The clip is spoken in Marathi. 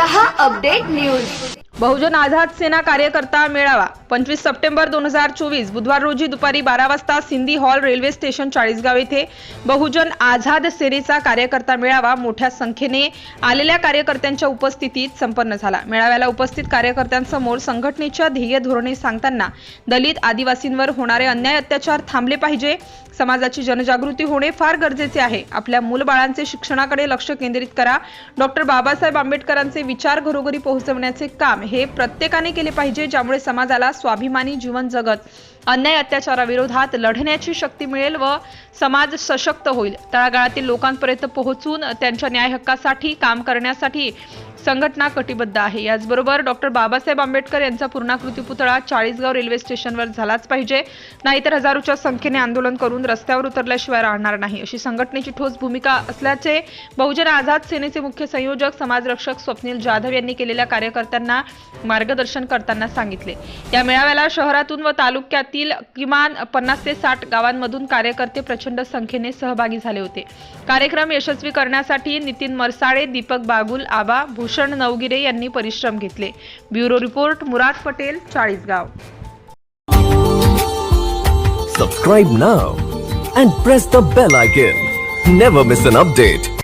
रहा अपडेट न्यूज बहुजन आझाद सेना कार्यकर्ता मेळावा. पंचवीस सप्टेंबर दोन हजार चोवीस बुधवार रोजी दुपारी बारा वाजता Sindhi hall railway station Chalisgaon येथे बहुजन आझाद सेनेचा कार्यकर्ता मेळावा मोठ्या संख्येने आलेल्या कार्यकर्त्यांच्या उपस्थितीत संपन्न झाला. मेळाव्याला उपस्थित कार्यकर्त्यांसमोर संघटनेच्या ध्येय धोरणे सांगताना दलित आदिवासींवर होणारे अन्याय अत्याचार थांबले पाहिजे. समाजाची जनजागृती होणे फार गरजेचे आहे. आपल्या मूलबाळांचे शिक्षणाकडे लक्ष केंद्रित करा. डॉक्टर बाबासाहेब आंबेडकरांचे विचार घरोघरी पोहोचवण्याचे काम हे प्रत्येकाने केले पाहिजे ज्यामुळे समाजाला स्वाभिमानी जीवन जगत अन्याय अत्याचाराविरोधात लढण्याची शक्ती मिळेल व समाज सशक्त होईल. तळागाळातील लोकांपर्यंत पोहोचून त्यांच्या न्याय हक्कासाठी काम करण्यासाठी संघटना कटिबद्ध आहे. याचबरोबर डॉक्टर बाबासाहेब आंबेडकर यांचा पूर्णाकृती पुतळा चाळीसगाव रेल्वे स्टेशनवर झालाच पाहिजे. नाहीतर हजारोच्या संख्येने आंदोलन करून रस्त्यावर उतरल्याशिवाय राहणार नाही. अशी संघटनेची ठोस भूमिका असल्याचे बहुजन आझाद सेनेचे मुख्य संयोजक समाजरक्षक स्वप्नील जाधव यांनी केलेल्या कार्यकर्त्यांना मार्गदर्शन करताना सांगितले. या मेळाव्याला शहरातून व तालुक्यात तालुक्यातील किमान पन्नास ते साठ गावांमधून कार्यकर्ते प्रचंड संख्येने सहभागी झाले होते. कार्यक्रम यशस्वी करण्यासाठी नितीन मरसाळे दीपक बागुल आबा भूषण नवगिरे यांनी परिश्रम घेतले. Bureau report Murad Patel Chalisgaon. Subscribe now and press the bell icon never miss an update